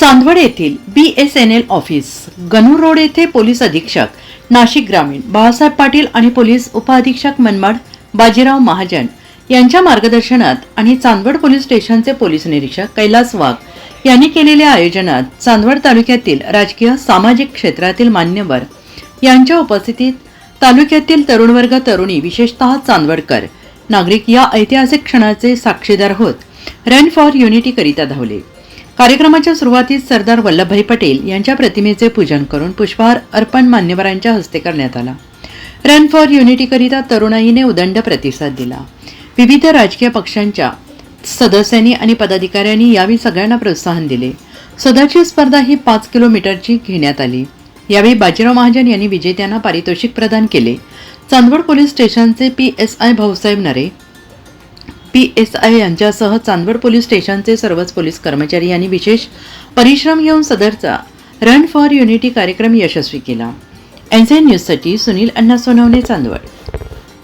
चांदवड येथील B S N L office Ganu road येथे police अधीक्षक नाशिक ग्रामीण बाळासाहेब पाटील आणि पोलीस उपअधीक्षक मनमाड बाजीराव महाजन यांच्या मार्गदर्शनात आणि चांदवड पोलीस स्टेशनचे पोलीस निरीक्षक कैलास वाघ यांनी केलेल्या आयोजनात चांदवड तालुक्यातील राजकीय सामाजिक क्षेत्रातील मान्यवर यांच्या उपस्थितीत तालुक्यातील तरुण वर्ग तरुणी विशेषतः चांदवडकर नागरिक या ऐतिहासिक क्षणाचे साक्षीदार होत रन फॉर युनिटी करिता धावले. कार्यक्रमाच्या सुरुवातीस सरदार वल्लभभाई पटेल यांच्या प्रतिमेचे पूजन करून पुष्पहार अर्पण मान्यवरांच्या हस्ते करण्यात आला. रन फॉर युनिटीकरिता तरुणाईने उदंड प्रतिसाद दिला. विविध राजकीय पक्षांच्या सदस्यांनी आणि पदाधिकाऱ्यांनी यावेळी सगळ्यांना प्रोत्साहन दिले. सदाची स्पर्धा ही पाच किलोमीटरची घेण्यात आली. यावेळी बाजीराव महाजन यांनी विजेत्यांना पारितोषिक प्रदान केले. चांदवड पोलीस स्टेशनचे P S I Bhausaheb Nare P S I यांच्यासह चांदवड पोलीस स्टेशनचे सर्वच पोलीस कर्मचारी यांनी विशेष परिश्रम घेऊन सदरचा रन फॉर युनिटी कार्यक्रम यशस्वी केला. एन न्यूजसाठी सुनील अण्णा सोनवणे चांदवड.